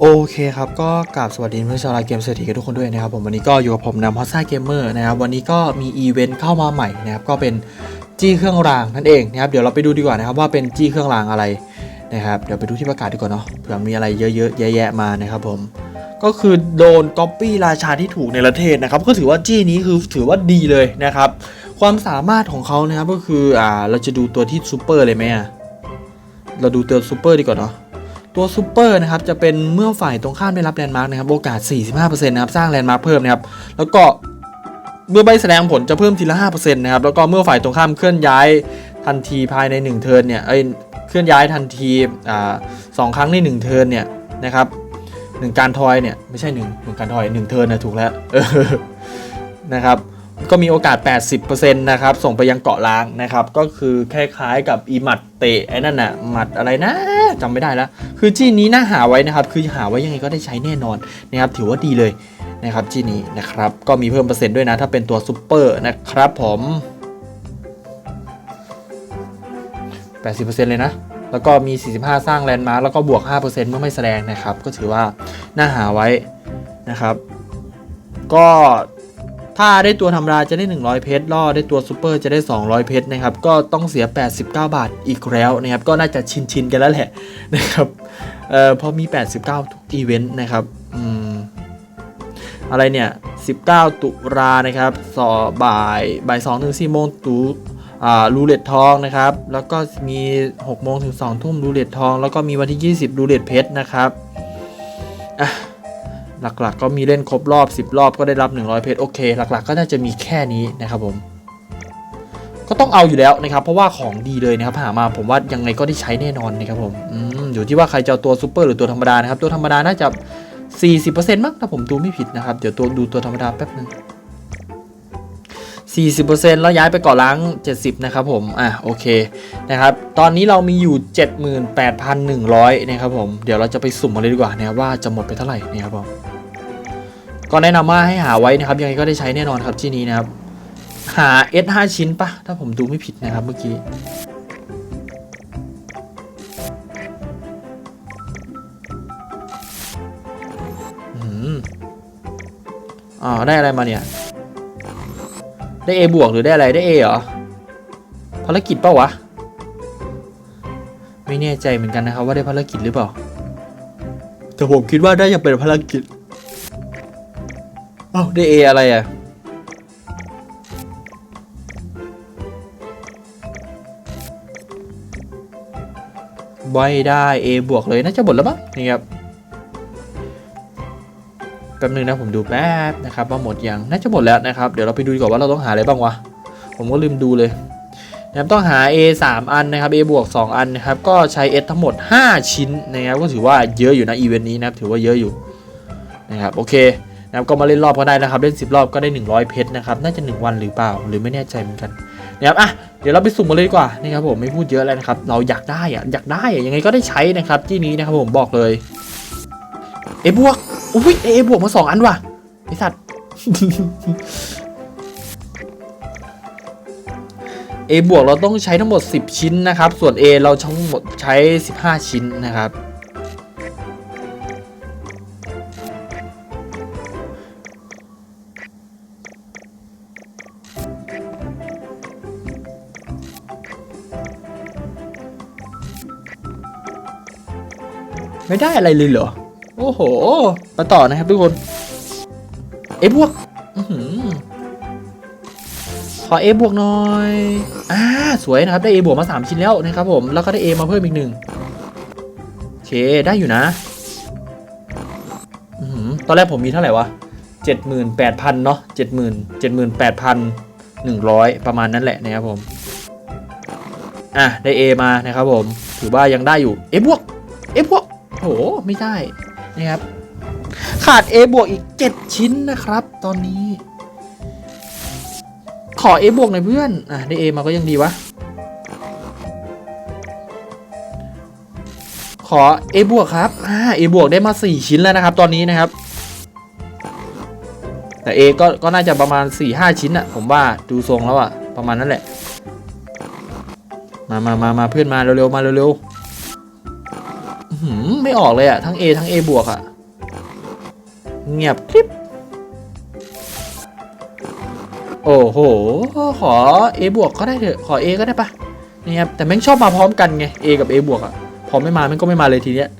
โอเคครับก็กราบสวัสดีเพื่อนชาวไลน์เกมเศรษฐีกันทุกคนด้วยนะครับผมวันนี้ก็อยู่กับผมนำฮอสซ่าเกมเมอร์นะครับวันนี้ก็มีอีเวนต์เข้ามาใหม่นะครับก็เป็นจี้เครื่องรางนั่นเองนะครับเดี๋ยวเราไปดูดีกว่านะครับว่าเป็นจี้เครื่องรางอะไรนะครับเดี๋ยวไปดูที่ประกาศดีกว่าเนาะเผื่อมีอะไรเยอะๆแยะๆมานะครับผมก็คือโดนก๊อปปี้ราชาที่ถูกในประเทศนะครับก็ถือว่าจี้นี้คือถือว่าดีเลยนะครับความสามารถของเขานะครับก็คืออ่าเราจะดูตัวที่ซูเปอร์เลยไหมอะเราดูตัวซูเปอร์ดีกว่าเนาะ ตัวซูเปอร์นะครับจะเป็นเมื่อฝ่ายตรงข้ามได้รับแลนด์มาร์กนะครับโอกาส 45%นะครับสร้างแลนด์มาร์กเพิ่มนะครับแล้วก็เมื่อใบแสดงผลจะเพิ่มทีละ5%นะครับแล้วก็เมื่อฝ่ายตรงข้ามเคลื่อนย้ายทันทีภายใน 1 เทิร์นเนี่ยเอ้ยเคลื่อนย้ายทันทีอ่าสองครั้งใน 1 เทิร์นเนี่ยนะครับหนึ่งการทอยเนี่ยไม่ใช่1นึ่งหนึ่งการทอยหนึ่งเทิร์นนะถูกแล้วนะครับ ก็มีโอกาส 80%นะครับ ส่งไปยังเกาะล้างนะครับ ก็คือคล้ายๆกับอีหมัดเตะไอ้นั่นน่ะหมัดอะไรนะจำไม่ได้แล้ว คือจี้นี้น่าหาไว้นะครับ คือหาไว้ยังไงก็ได้ใช้แน่นอนนะครับ ถือว่าดีเลยนะครับจี้นี้นะครับ ก็มีเพิ่มเปอร์เซ็นต์ด้วยนะ ถ้าเป็นตัวซูเปอร์นะครับผม 80%เลยนะ แล้วก็มี 45 สร้างแลนด์มาร์แล้วก็บวก 5%เมื่อไม่แสดงนะครับ ก็ถือว่าน่าหาไว้นะครับ ก็ ถ้าได้ตัวธรรมดาจะได้ 100 เพชรล่อได้ตัวซูเปอร์จะได้ 200 เพชรนะครับ ก็ต้องเสีย 89 บาทอีกแล้วนะครับ ก็น่าจะชินชินๆกันแล้วแหละนะครับ เอ่อพอมี 89 ทุกอีเวนต์นะครับอืมอะไรเนี่ย 19 ตุลานะครับสอบ่ายบ่าย2ถึง4โมงตูอ่ารูเล็ตทองนะครับ แล้วก็มี6โมงถึง2ทุ่มรูเล็ตทอง แล้วก็มีวันที่ 20รูเล็ตเพชรนะครับอะ หลักๆ ก็มีเล่นครบรอบ 10 รอบก็ได้รับ 100 เพชรโอเค หลักๆ ก็น่าจะมีแค่นี้นะครับผม ก็ต้องเอาอยู่แล้วนะครับ เพราะว่าของดีเลยนะครับหามาผมว่ายังไงก็ได้ใช้แน่นอนนะครับผมออยู่ที่ว่าใครจะเอาตัวซูเปอร์หรือตัวธรรมดานะครับ ตัวธรรมดาน่าจะ 40%มั้งถ้าผมดูไม่ผิดนะครับเดี๋ยวตัวดูตัวธรรมดาแป๊บนึง40%แล้วย้ายไปเกาะล้าง 70 นะครับผม อะ โอเค นะครับ ตอนนี้เรามีอยู่ 78,100 นะครับผม เดี๋ยวเราจะไปสุ่มมาเลยดีกว่านะว่าจะหมดไปเท่าไหร่นะครับผม ก็แนะนำว่าให้หาไว้นะครับ ยังไงก็ได้ใช้แน่นอนครับที่นี้นะครับ หา S 5 ชิ้นปะถ้าผมดูไม่ผิดนะครับเมื่อกี้อ๋อได้อะไรมาเนี่ย ได้ A บวกหรือได้อะไรได้ A เหรอภารกิจเปล่าวะ ไม่แน่ใจเหมือนกันนะครับ ว่าได้ภารกิจหรือเปล่า แต่ผมคิดว่าได้จะเป็นภารกิจ อ้วได้ A อะไรอะไม่ได้ A บวกเลยน่าจะหมดแล้วมั้งนี่ครับแป๊บนึงนะผมดูแป๊บนะครับว่าหมดยังน่าจะหมดแล้วนะครับ เดี๋ยวเราไปดูดีกว่าว่าเราต้องหาอะไรบ้างวะ ผมก็ลืมดูเลยนะครับต้องหา A 3 อันนะครับ A บวก2อันนะครับก็ใช้ S ทั้งหมด 5 ชิ้นนะครับก็ถือว่าเยอะอยู่นะอีเวนต์นี้นะครับถือว่าเยอะอยู่นะครับโอเค นะครับก็มาเล่นรอบก็ได้นะครับ เล่น 10 รอบก็ได้ 100 เพชรนะครับ น่าจะ 1 วันหรือเปล่า หรือไม่แน่ใจเหมือนกันนะครับอะเดี๋ยวเราไปสุ่มมาเลยดีกว่านะครับผมไม่พูดเยอะแล้วนะครับ เราอยากได้อะอยากได้อะยังไงก็ได้ใช้นะครับที่นี้นะครับผมบอกเลยเอบวกอุ้ยเอบวกมาสองอันว่ะไอสัตว์ A บวกเราต้องใช้ทั้งหมด 10 ชิ้นนะครับ ส่วน A เราทั้งหมดใช้ 15 ชิ้นนะครับ ไม่ได้อะไรเลยเหรอ โอ้โห มาต่อนะครับทุกคน เอบวกขอหือบวกหน่อย อ่า สวยนะครับ ได้ A บวกมา 3 ชิ้นแล้วนะครับผม แล้วก็ได้ A มาเพิ่มอีกหนึ่งโอเค ได้อยู่นะอตอนแรกผมมีเท่าไหร่วะ 78,000 เนาะ70,000 78,100 ประมาณนั้นแหละนะครับผม อะ ได้ A มานะครับผม ถือว่ายังได้อยู่ A บวก A บวก โอ้โหไม่ได้นะครับ ขาด A บวกอีก 7 ชิ้นนะครับ ตอนนี้ ขอ A บวกหน่อยเพื่อน อะ ได้ A มาก็ยังดีวะ ขอ A บวกครับ อ่า A บวกได้มา 4 ชิ้นแล้วนะครับ ตอนนี้นะครับ แต่ A ก็ก็น่าจะประมาณ 4-5 ชิ้นอะผมว่าดูทรงแล้วอะประมาณนั้นแหละ มามามามาเพื่อนมาเร็วๆมาเร็วๆ ไม่ออกเลยอะทั้ง A ทั้ง A บวกอะเงียบคลิป โอ้โห ขอ A บวกก็ได้เถอะ ขอ A ก็ได้ปะนี่ครับ แต่แม่งชอบมาพร้อมกันไง A กับ A บวกอะพอไม่มาแม่งก็ไม่มาเลยทีเนี้ย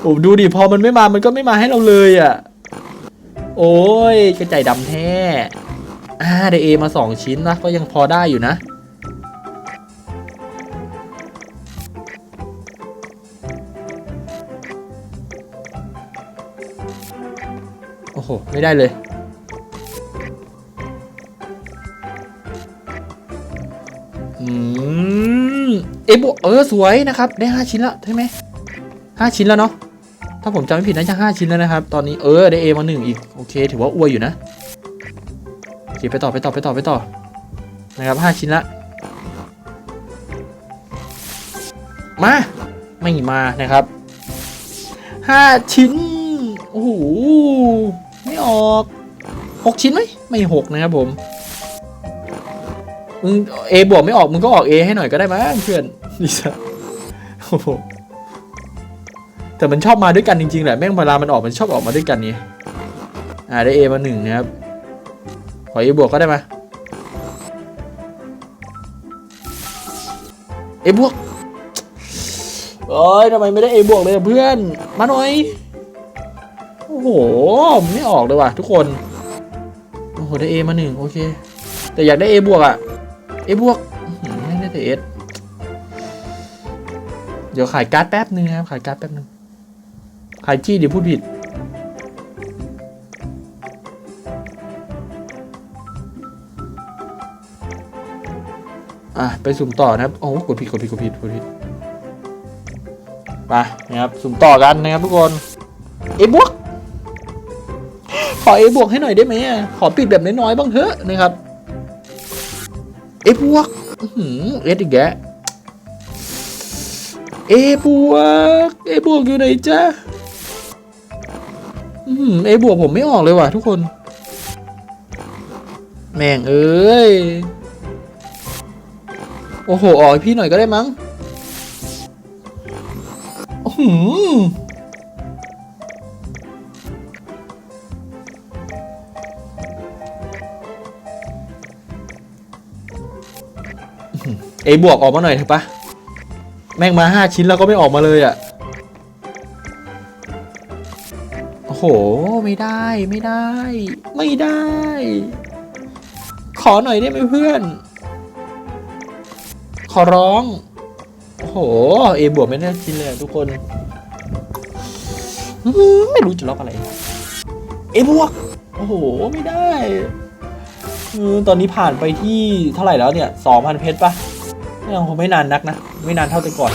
โอ้ดูดิ พอมันไม่มา มันก็ไม่มาให้เราเลยอะโอ้ยกระจายดำแท้อ่าได้ A มาสองชิ้นนะ ก็ยังพอได้อยู่นะ ไม่ได้เลย อืม เอบวเออ สวยนะครับ ได้ห้าชิ้นแล้วใช่ไหมห้าชิ้นแล้วเนาะ ถ้าผมจำไม่ผิดน่าจะห้าชิ้นแล้วนะครับ ตอนนี้เออได้เอมาหนึ่งอีก โอเค ถือว่าอวยอยู่นะโอเคไปต่อไปต่อไปต่อไปต่อ นะครับห้าชิ้นละมา ไม่มานะครับห้าชิ้น โอ้โห ไม่ออกหกชิ้นไหมไม่หกนะครับผมมึงเอบวกไม่ออกมึงก็ออกเอให้หน่อยก็ได้มั้งเพื่อนดิสัโอ้โหแต่มันชอบมาด้วยกันจริงๆแหละแม่งเวลามันออกมันชอบออกมาด้วยกันนี่อ่าได้เอมาหนึ่งนะครับขอเอบวกก็ได้ไหมเอบวกเอ้ยทำไมไม่ได้เอบวกเลยเพื่อน มาหน่อย โอ้โหไม่ออกเลยว่ะทุกคน โอ้โหได้เอมาหนึ่งโอเค แต่อยากได้เอบวกอะเอบวกไม่ได้แต่เอสเดี๋ยวขายการ์ดแป๊บนึงครับ ขายการ์ดแป๊บนึง ขายจี้เดี๋ยวพูดผิด อะ ไปสุ่มต่อนะครับ โอ้กดผิดกดผิดกดผิดกดผิดไปนะครับ สุ่มต่อกันนะครับทุกคน เอบวก อเอบวกให้หน่อยได้ไหมอะขอปิดแบบน้อยๆบ้างเถอะนะครับเอบวกอื้อหือเอสอีกแกเอบวกเอบวกอยู่ไหนจ๊ะอื้อหือเอบวกผมไม่ออกเลยว่ะทุกคน แม่งเอ้ย โอ้โห ออกพี่หน่อยก็ได้มั้งอื้อ เอบวกออกมาหน่อยเถอะปะแม่งมาห้าชิ้นแล้วก็ไม่ออกมาเลยอะ่ะโอ้โห ไม่ได้ไม่ได้ ไม่ได้ ขอหน่อยได้ไหมเพื่อน ขอร้อง โอ้โห เอบวกไม่ได้ชิ้นเลยทุกคน ไม่รู้จะล็อกอะไร เอบวก โอ้โห ไม่ได้ ตอนนี้ผ่านไปที่เท่าไหร่แล้วเนี่ยสองพันเพชรปะยังคงไม่นานนักนะ ไม่นานเท่าแต่ก่อน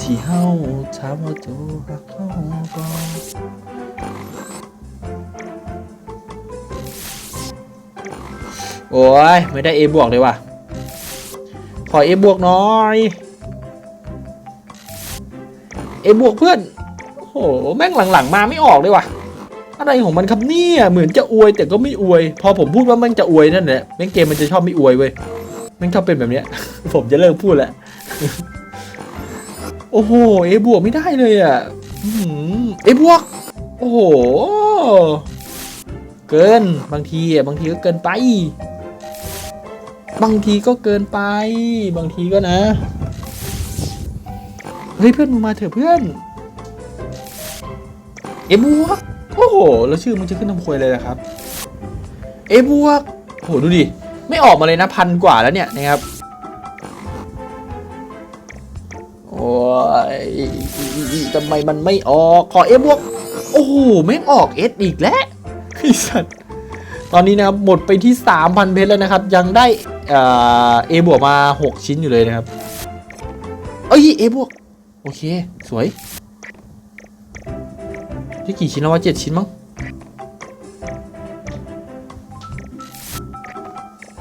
ที่เฮาถามว่าจูรักเฮาบ่โอ้ย ไม่ได้ A บวกเลยว่ะ ขอ A บวกหน่อย A บวกเพื่อนโหแม่งหลังๆมาไม่ออกเลยว่ะ อะไรของมันครับเนี่ยเหมือนจะอวยแต่ก็ไม่อวย พอผมพูดว่าม่งจะอวยนั่นแหละแม่งเกมมันจะชอบไม่อวยเว้ยแม่งชอบเป็นแบบเนี้ย ผมจะเลิกพูดแล้วโอ้โหเอบวกไม่ได้เลยอะเอบวกโอ้โหเกินบางทีอะบางทีก็เกินไป บางทีก็เกินไป บางทีก็นะ เฮ้ยเพื่อนมึงมาเถอะเพื่อน เอบวกโอ้โห แล้วชื่อมึงจะขึ้นทำควยเลยนะครับ เอบวกโอ้โห ดูดิ ไม่ออกมาเลยนะพันกว่าแล้วเนี่ยนะครับ โอ้ยทำไมมันไม่ออก ขอเอบวกโอ้โห ไม่ออกเอสอีกแล้วไอ้สัตว์ตอนนี้นะครับหมดไปที่ 3,000 เพชรแล้วนะครับ ยังได้ เอ่อเอบวกมา 6 ชิ้นอยู่เลยนะครับ เอ้ยเอบวก โอเค สวยที่กี่ชิ้นแล้ววะเจ็ดชิ้นมั้ง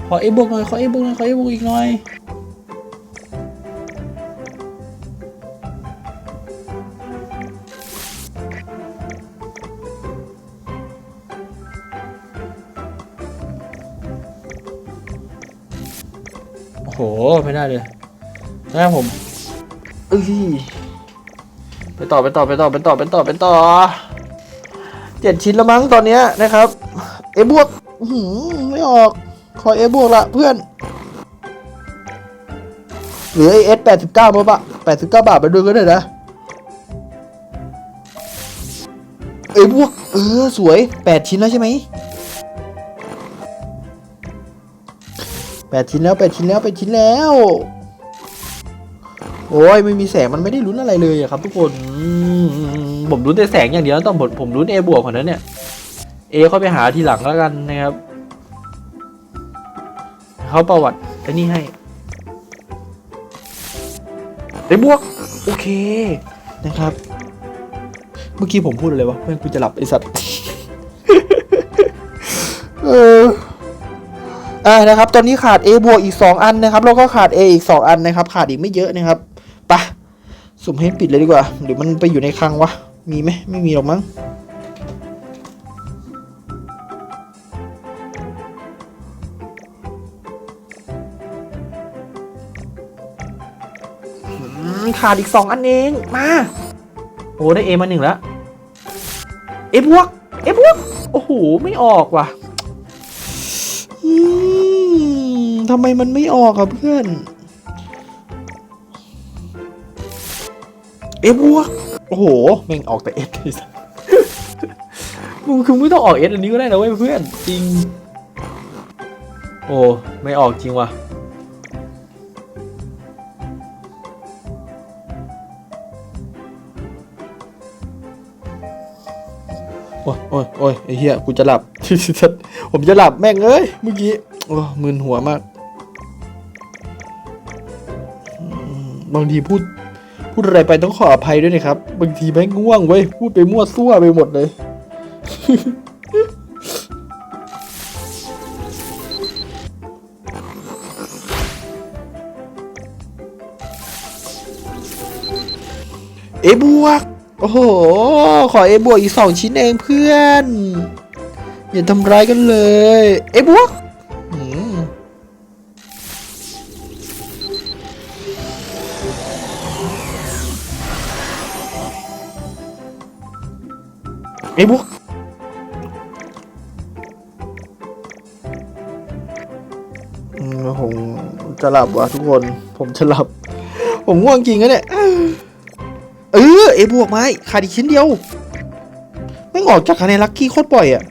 ขอเอบวกหน่อย ขอเอบวกหน่อย ขอเอบวกอีกหน่อย โหไม่ได้เลยนะผมเอ้ยไปต่อไปต่อไปต่อไปต่อไปต่อไปต่อเจ็ดชิ้นแล้วมั้งตอนเนี้ยนะครับเอบวกหือไม่ออกขอเอบวกละเพื่อนหลือไอเอสแปดสิบเก้าบาทแปดสิบเก้าบาทไปดูกันเลยนะเอบวกเออสวยแปดชิ้นแล้วใช่ไหม แปดชิ้นแล้วแปดชิ้นแล้วแปดชิ้นแล้ว โอ้ยไม่มีแสงมันไม่ได้ลุ้นอะไรเลยครับ ทุกคนผมลุ้นแต่แสงอย่างเดียวต้องผมผมลุ้น A บวกคนนั้นเนี่ย A เข้าไปหาทีหลังแล้วกันนะครับเขาประวัติไอ้นี่ให้ A บวก โอเคนะครับ เมื่อกี้ผมพูดอะไรวะแม่งกูจะหลับไอสัตว์ เออ อ่านะครับตอนนี้ขาด A บวกอีก 2 อันนะครับแล้วก็ขาด A อีก 2 อันนะครับ ขาดอีกไม่เยอะนะครับไปะสุ่มให้ปิดเลยดีกว่าหรือมันไปอยู่ในคลังวะมีไหมไม่มีหรอกมั้งอืมขาดอีก 2 อันเองมาโอ้ได้ A มาหนึ่งแล้ว A บวก A บวกโอ้โห ไม่ออกว่ะอืม ทำไมมันไม่ออกอะเพื่อน เอบวกโอ้โหแม่งออกแต่เอสเลยสัสมึงคือไม่ต้องออกเอสอันนี้ก็ได้นะเว้ยเพื่อนจริง โอ้ไม่ออกจริงว่ะโอ้ยโอ้ยโอ้ยไอ้เหี้ยกูจะหลับ ผมจะหลับแม่งเอ้ยเมื่อกี้โอ้มึนหัวมาก บางทีพูด พูดอะไรไปต้องขออภัยด้วยนะครับ บางทีแม่งง่วงเว้ย พูดไปมั่วซั่วไปหมดเลย เอบวก โอ้โห ขอเอบวกอีกสองชิ้นเองเพื่อน อย่าทำร้ายกันเลย เอบวก ไอ้บวกผมจะหลับว่ะทุกคน ผมจะหลับ ผมง่วงจริงนะเนี่ย เออไอ้บวกไม้ขาดอีกชิ้นเดียว ไม่ออกจากคะแนนลัคกี้โคตรบ่อยอะ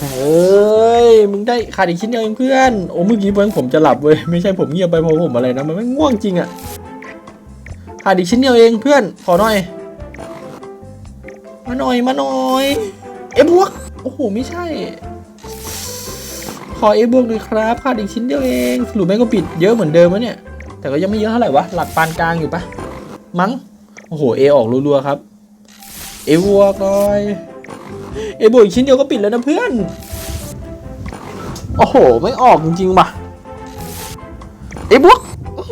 เอ้ย มึงได้ขาดอีกชิ้นเดียวเองเพื่อน โอ้เมื่อกี้เพื่อนผมจะหลับเว้ย ไม่ใช่ผมเงียบไปเพราะผมอะไรนะ มันไม่ง่วงจริงอะขาดอีกชิ้นเดียวเองเพื่อน ขอหน่อย มาหน่อย มาหน่อย เอบวก โอ้โห ไม่ใช่ ขอเอบวกหน่อยครับ ขาดอีกชิ้นเดียวเอง สรุปแม่งก็ปิดเยอะเหมือนเดิมวะเนี่ย แต่ก็ยังไม่เยอะเท่าไหร่วะ หลักปานกลางอยู่ปะ มั้ง โอ้โห เอออกรัวๆครับ เอบวกหน่อยเอบวกอีกชิ้นเดียวก็ปิดแล้วนะเพื่อน โอ้โห ไม่ออกจริงๆว่ะเอบวกอื้อ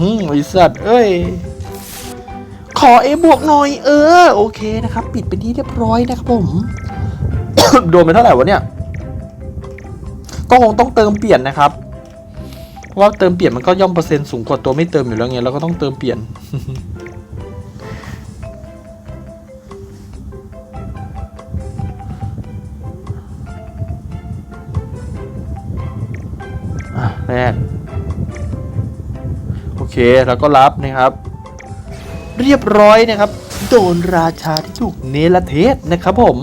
หือไอสัตว์เอ้ย ขอเอบวกหน่อย เออ โอเคนะครับ ปิดเป็นที่เรียบร้อยนะครับผม โดนไปเท่าไหร่วะเนี่ย ก็คงต้องเติมเปลี่ยนนะครับ เพราะว่าเติมเปลี่ยนมันก็ย่อมเปอร์เซ็นต์สูงกว่าตัวไม่เติมอยู่แล้วไง เราก็ต้องเติมเปลี่ยน แรกโอเคแล้วก็รับนะครับ เรียบร้อยนะครับ โดนราชาที่ถูกเนรเทศนะครับ ผม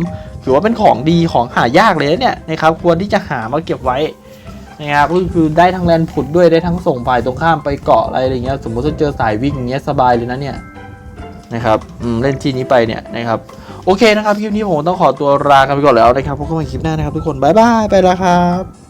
ถือว่าเป็นของดีของหายากเลยเนี่ยนะครับ ควรที่จะหามาเก็บไว้นะครับก็คือได้ทั้งแลนผุดด้วยได้ทั้งส่งฝ่ายตรงข้ามไปเกาะอะไรอย่างเงี้ยสมมติถ้าเจอสายวิ่งอย่างเงี้ยสบายเลยนะเนี่ยนะครับเล่นจี้นี้ไปเนี่ยนะครับโอเคนะครับคลิปนี้ผมต้องขอตัวลากันไปก่อนแล้วนะครับพบกันใหม่คลิปหน้านะครับทุกคนบายบายไปแล้วครับ